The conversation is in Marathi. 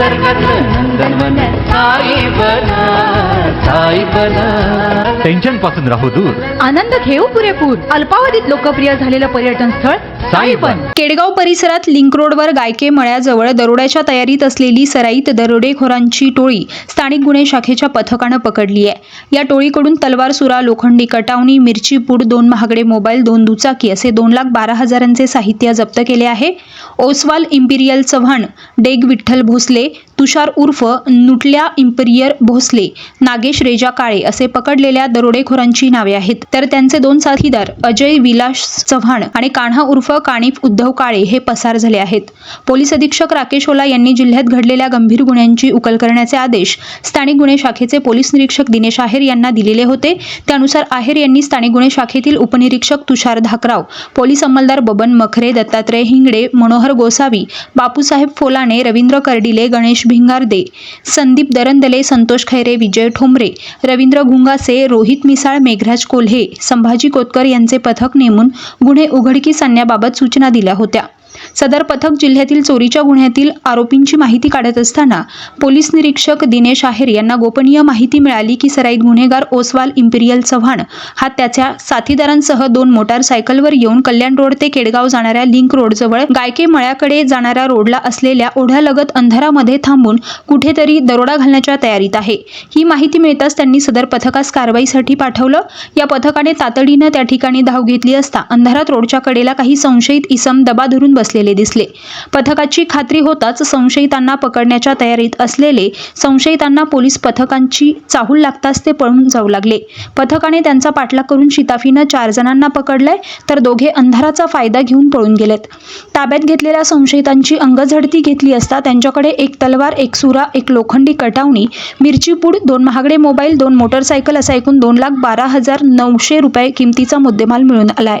सर्वत्र नंदनवन साई बना टेन्शनपासून राहू दूर. आनंद घेऊ पुरेपूर. अल्पावधीत लोकप्रिय झालेलं पर्यटन स्थळ साईबन केडगाव परिसरात लिंक रोडवर गायके मळ्याजवळ दरोड्याच्या तयारीत असलेली सराईत दरोडेखोरांची टोळी स्थानिक गुन्हे शाखेच्या पथकानं पकडली आहे. या टोळीकडून तलवार सुरा लोखंडी कटावणी मिरची पूड दोन महागडे मोबाईल दोन दुचाकी असे दोन लाख बारा हजारांचे साहित्य जप्त केले आहे. ओसवाल इम्पिरियल चव्हाण डेग विठ्ठल भोसले तुषार उर्फ नुटल्या इम्पिरियर भोसले नागेश रेजा काळे असे पकडलेल्या दरोडेखोरांची नावे आहेत. तर त्यांचे दोन साथीदार अजय विलास चव्हाण आणि कान्हा उर्फ काणीफ उद्धव काळे हे पसार झाले आहेत. पोलीस अधीक्षक राकेश ओला यांनी जिल्ह्यात घडलेल्या गंभीर गुन्ह्यांची उकल करण्याचे आदेश स्थानिक गुन्हे शाखेचे पोलीस निरीक्षक दिनेश आहेर यांना दिलेले होते. त्यानुसार आहेर यांनी स्थानिक गुन्हे शाखेतील उपनिरीक्षक तुषार धाकराव पोलीस अंमलदार बबन मखरे दत्तात्रय हिंगडे मनोहर गोसावी बापूसाहेब फोलाणे रवींद्र कर्डिले गणेश भिंगारदे संदीप दरंदले संतोष खैरे विजय ठोंबरे रवींद्र घुंगासे रोहित मिसाळ मेघराज कोल्हे संभाजी कोतकर यांचे पथक नेमून गुन्हे उघडकीस आणण्याबाबत सूचना दिल्या होत्या. सदर पथक जिल्ह्यातील चोरीच्या गुन्ह्यातील आरोपींची माहिती काढत असताना पोलीस निरीक्षक दिनेश आहेर यांना गोपनीय माहिती मिळाली की सराईत गुन्हेगार ओसवाल इम्पिरियल चव्हाण हा त्याच्या साथीदारांसह दोन मोटारसायकलवर येऊन कल्याण रोड ते केडगाव जाणाऱ्या लिंक रोडजवळ गायके मळ्याकडे जाणाऱ्या रोडला असलेल्या ओढ्यालगत अंधारामध्ये थांबून कुठेतरी दरोडा घालण्याच्या तयारीत आहे. ही माहिती मिळताच त्यांनी सदर पथकास कारवाईसाठी पाठवलं. या पथकाने तातडीनं त्या ठिकाणी धाव घेतली असता अंधारात रोडच्या कडेला काही संशयित इसम दबा धरून बसलेले दिसले. पथकाची खात्री होताच संशयितांना पकडण्याच्या तयारीत असलेले संशयितांना पोलीस पथकांची चाहूल लागताच ते पळून जाऊ लागले. पथकाने त्यांचा पाठलाग करून शिताफीनं चार जणांना पकडलंय तर दोघे अंधाराचा फायदा घेऊन पळून गेलेत. ताब्यात घेतलेल्या संशयितांची अंगझडती घेतली असता त्यांच्याकडे एक तलवार एक सुरा एक लोखंडी कटावणी मिरचीपूड दोन महागडे मोबाईल दोन मोटरसायकल असा एकूण दोन लाख बारा हजार नऊशे रुपये किमतीचा मुद्देमाल मिळून आलाय.